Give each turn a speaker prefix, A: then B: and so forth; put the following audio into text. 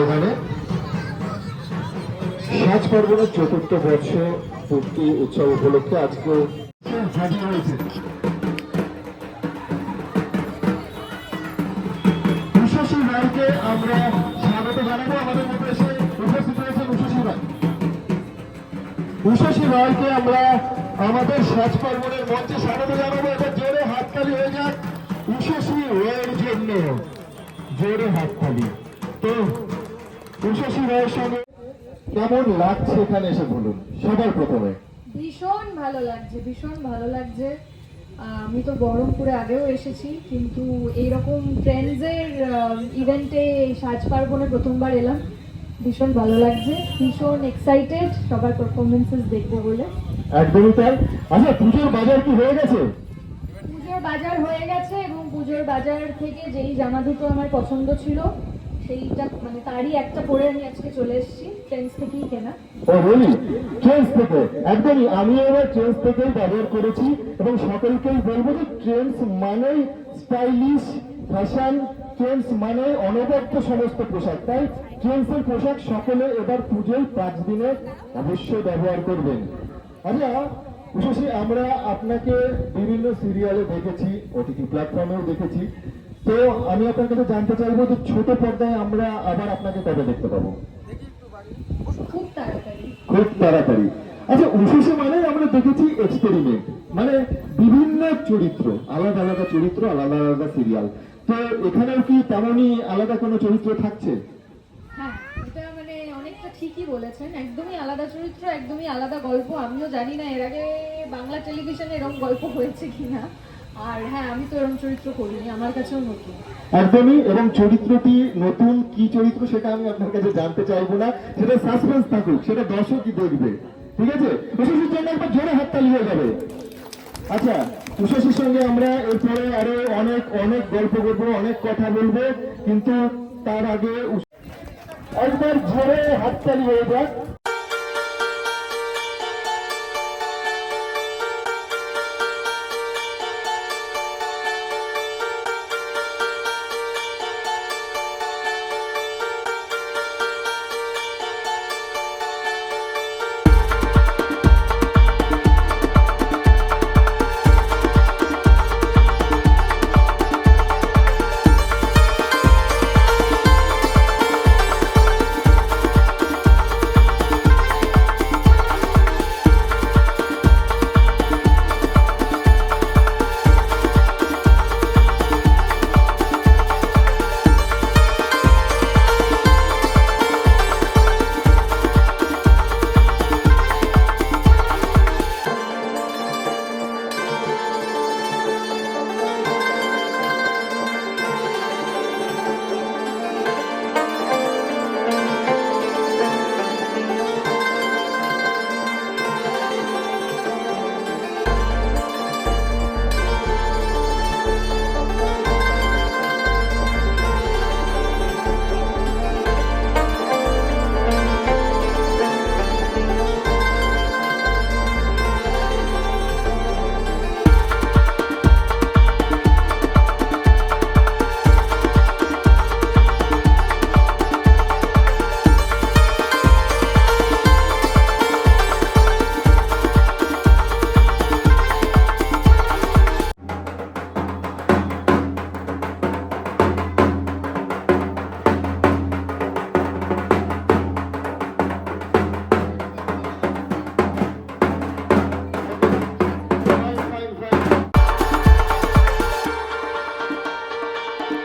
A: ময়দানে সাজ পার্বণের চতুর্থ বর্ষ পূর্তি উৎসব উপলক্ষে আজকে উষসী রায়কে আমরা আমাদের সাজ পার্বণের মঞ্চে স্বাগত জানাব। এবার জোরে হাততালি হয়ে যাক। উষসী রায়ের জন্য জোরে তো উষসী রায়ের সঙ্গে কেমন লাগছে এখানে এসে বলুন? সবার প্রথমে।
B: ভীষণ ভালো লাগছে ভীষণ ভালো লাগছে। আমি তো বহরমপুরে আগেও এসেছি কিন্তু এইরকম ট্রেন্ডসের ইভেন্টে সাজ পার্বণে প্রথমবার এলাম। ভীষণ ভালো লাগছে ভীষণ এক্সাইটেড সবার পারফরমেন্সেস দেখব বলে।
A: একদমই তাই। আচ্ছা পুজোর বাজার কি হয়ে গেছে?
B: পুজোর বাজার হয়ে গেছে এবং পুজোর বাজার থেকে যেই জামা দুটো আমার পছন্দ ছিল মানে
A: অনবদ্য সমস্ত পোশাক। তাই ট্রেন্সের পোশাক সকলে এবার পুজোয় পাঁচ দিনে অবশ্যই ব্যবহার করবেন। আচ্ছা বিশেষই আমরা আপনাকে বিভিন্ন সিরিয়ালে দেখেছি ওটিটি প্ল্যাটফর্মেও দেখেছি। তো আমি আপনার কাছে জানতে চাইব যে ছোট পর্দায় আমরা আবার আপনাকে কবে দেখতে পাবো?
B: খুব তাড়াতাড়ি।
A: খুব তাড়াতাড়ি। আচ্ছা উশেষে মানে আমরা দেখেছি এক্সপেরিমেন্ট মানে বিভিন্ন চরিত্র আলাদা আলাদা চরিত্র আলাদা আলাদা সিরিয়াল তো এখানেও কি তেমনই আলাদা কোনো চরিত্র থাকছে?
B: হ্যাঁ এটা মানে অনেকটা ঠিকই বলেছেন। একদমই আলাদা চরিত্র একদমই আলাদা গল্প। আমিও জানি না এর আগে বাংলা টেলিভিশনে এরকম গল্প হয়েছে কিনা। হ্যাঁ
A: একদমই, এবং চরিত্রটি নতুন কি চরিত্র সেটা আমি আপনার কাছে জানতে চাইব না, সেটা সাসপেন্স থাকুক, সেটা দর্শকই দেখবে, ঠিক আছে? উশেষের জন্য একবার জোরে হাততালি হয়ে যাবে। আচ্ছা উষসীর সঙ্গে আমরা এরপরে আরও অনেক অনেক গল্প করব, অনেক কথা বলব, কিন্তু তার আগে একবার জোরে হাততালি হয়ে যাক।